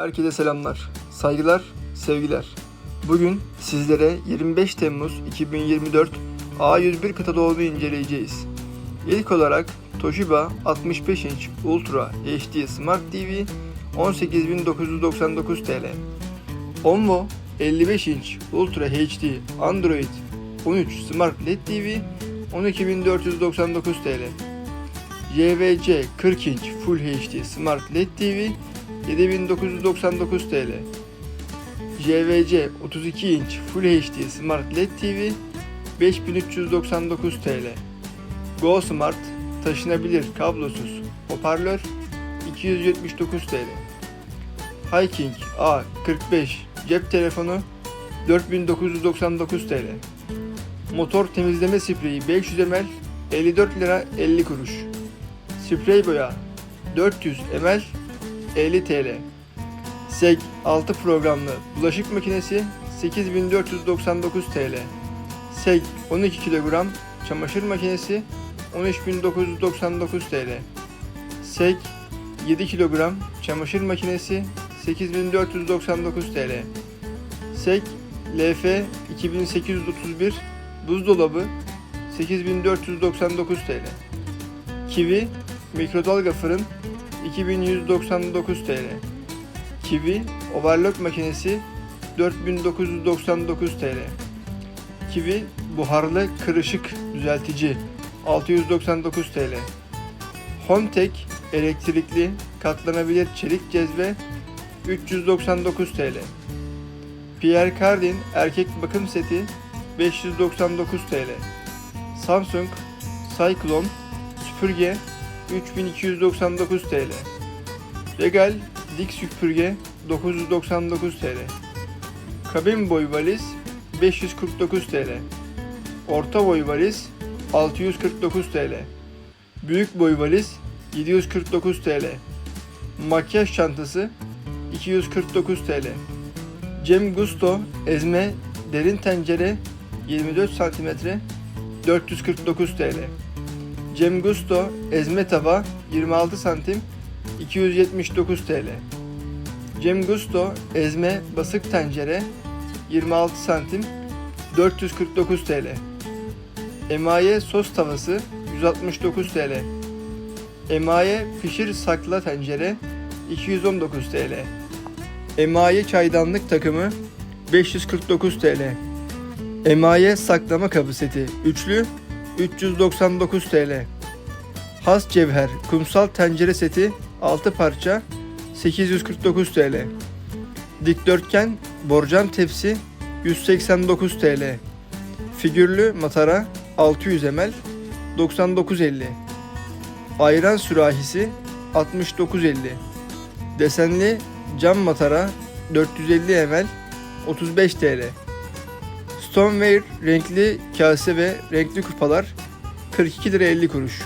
Herkese selamlar, saygılar, sevgiler. Bugün sizlere 25 Temmuz 2024 A101 kataloğunu inceleyeceğiz. İlk olarak Toshiba 65 inç Ultra HD Smart TV 18.999 TL. Onvo 55 inç Ultra HD Android 13 Smart LED TV 12.499 TL. YVC 40 inç Full HD Smart LED TV 7999 TL. JVC 32 inç Full HD Smart LED TV 5399 TL. Go Smart taşınabilir kablosuz hoparlör 279 TL. Hiking A45 cep telefonu 4999 TL. Motor temizleme spreyi 500 ml 54 lira 50 kuruş. Sprey boya 400 ml 50 TL. SEG 6 programlı bulaşık makinesi 8499 TL. SEG 12 kilogram çamaşır makinesi 13999 TL. SEG 7 kilogram çamaşır makinesi 8499 TL. SEG LF 2831 buzdolabı 8499 TL. Kiwi mikrodalga fırın 2199 TL. Kiwi overlock makinesi 4999 TL. Kiwi buharlı kırışık düzeltici 699 TL. Hontek elektrikli katlanabilir çelik cezve 399 TL. Pierre Cardin erkek bakım seti 599 TL. Samsung Cyclone süpürge 3299 TL. Regal dik süpürge 999 TL. Kabin boy valiz 549 TL. Orta boy valiz 649 TL. Büyük boy valiz 749 TL. Makyaj çantası 249 TL. Cem Gusto ezme derin tencere 24 cm 449 TL. Cem Gusto ezme tava 26 santim 279 TL. Cem Gusto ezme basık tencere 26 santim 449 TL. Emaye sos tavası 169 TL. Emaye pişir sakla tencere 219 TL. Emaye çaydanlık takımı 549 TL. Emaye saklama kabı seti üçlü 399 TL. Has cevher kumsal tencere seti 6 parça 849 TL. Dikdörtgen borcam tepsi 189 TL. Figürlü matara 600 ml 99.50. Ayran sürahisi 69.50. Desenli cam matara 450 ml 35 TL. Stoneware renkli kase ve renkli kupalar 42 lira 50 kuruş.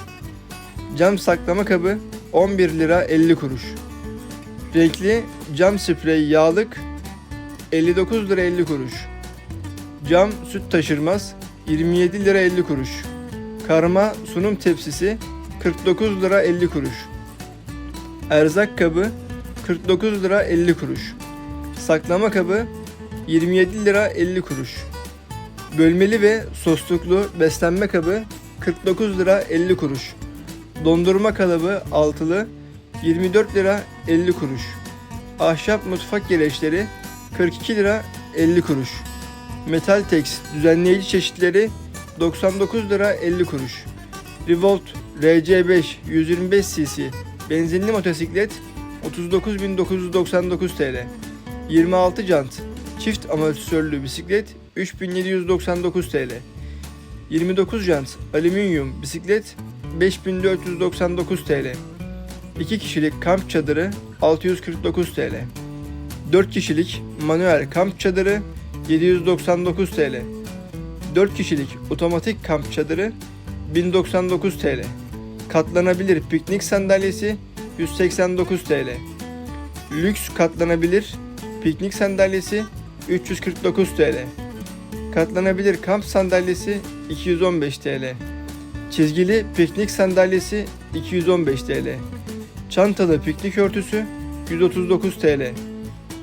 Cam saklama kabı 11 lira 50 kuruş. Renkli cam sprey yağlık 59 lira 50 kuruş. Cam süt taşırmaz 27 lira 50 kuruş. Karma sunum tepsisi 49 lira 50 kuruş. Erzak kabı 49 lira 50 kuruş. Saklama kabı 27 lira 50 kuruş. Bölmeli ve sosluklu beslenme kabı 49 lira 50 kuruş. Dondurma kalıbı altılı 24 lira 50 kuruş. Ahşap mutfak gereçleri 42 lira 50 kuruş. Metal Tex düzenleyici çeşitleri 99 lira 50 kuruş. Revolt RC5 125 cc benzinli motosiklet 39.999 TL. 26 jant çift amortisörlü bisiklet 3799 TL. 29 jant alüminyum bisiklet 5499 TL. 2 kişilik kamp çadırı 649 TL. 4 kişilik manuel kamp çadırı 799 TL. 4 kişilik otomatik kamp çadırı 1099 TL. Katlanabilir piknik sandalyesi 189 TL. Lüks katlanabilir piknik sandalyesi 349 TL. Katlanabilir kamp sandalyesi 215 TL. Çizgili piknik sandalyesi 215 TL. Çantalı piknik örtüsü 139 TL.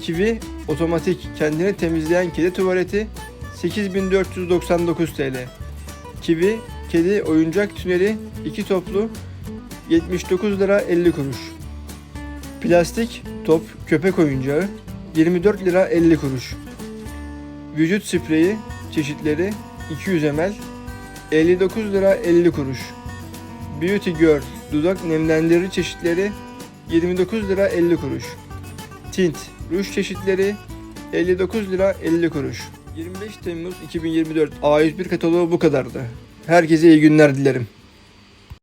Kivi otomatik kendini temizleyen kedi tuvaleti 8499 TL. Kivi kedi oyuncak tüneli 2 toplu 79 lira 50 kuruş. Plastik top köpek oyuncağı 24 lira 50 kuruş. Vücut spreyi çeşitleri 200 ml 59 lira 50 kuruş. Beauty Girl dudak nemlendirici çeşitleri 29 lira 50 kuruş. Tint ruj çeşitleri 59 lira 50 kuruş. 25 Temmuz 2024 A101 kataloğu bu kadardı. Herkese iyi günler dilerim.